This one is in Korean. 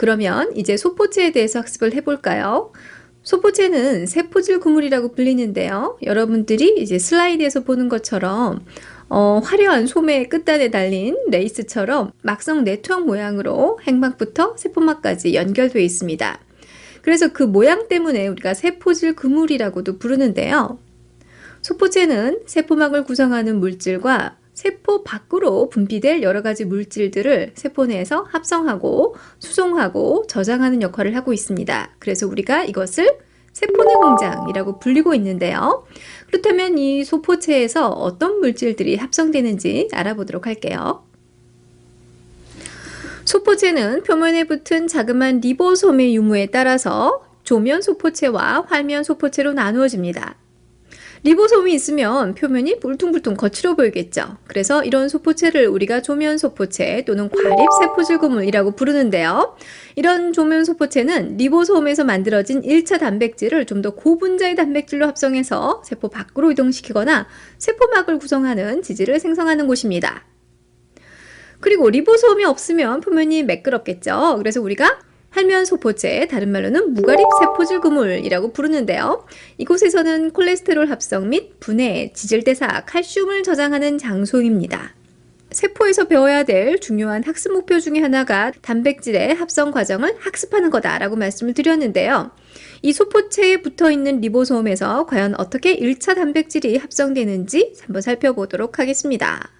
그러면 이제 소포체에 대해서 학습을 해볼까요? 소포체는 세포질 구물이라고 불리는데요. 여러분들이 이제 슬라이드에서 보는 것처럼 어, 화려한 소매 끝단에 달린 레이스처럼 막성 네트워크 모양으로 핵막부터 세포막까지 연결되어 있습니다. 그래서 그 모양 때문에 우리가 세포질 그물이라고도 부르는데요. 소포체는 세포막을 구성하는 물질과 세포 밖으로 분비될 여러 가지 물질들을 세포 내에서 합성하고 수송하고 저장하는 역할을 하고 있습니다. 그래서 우리가 이것을 세포내 공장이라고 불리고 있는데요. 그렇다면 이 소포체에서 어떤 물질들이 합성되는지 알아보도록 할게요. 소포체는 표면에 붙은 자그마한 리보솜의 유무에 따라서 조면 소포체와 활면 소포체로 나누어집니다. 리보솜이 있으면 표면이 울퉁불퉁 거칠어 보이겠죠. 그래서 이런 소포체를 우리가 조면 소포체 또는 과립 세포질 구물이라고 부르는데요. 이런 조면 소포체는 리보솜에서 만들어진 1차 단백질을 좀 더 고분자의 단백질로 합성해서 세포 밖으로 이동시키거나 세포막을 구성하는 지질을 생성하는 곳입니다. 그리고 리보솜이 없으면 표면이 매끄럽겠죠. 그래서 우리가 활면 소포체, 다른 말로는 무가립 세포질 구물이라고 부르는데요. 이곳에서는 콜레스테롤 합성 및 분해, 지질대사, 칼슘을 저장하는 장소입니다. 세포에서 배워야 될 중요한 학습 목표 중에 하나가 단백질의 합성 과정을 학습하는 거다라고 말씀을 드렸는데요. 이 소포체에 붙어 있는 리보솜에서 과연 어떻게 1차 단백질이 합성되는지 한번 살펴보도록 하겠습니다.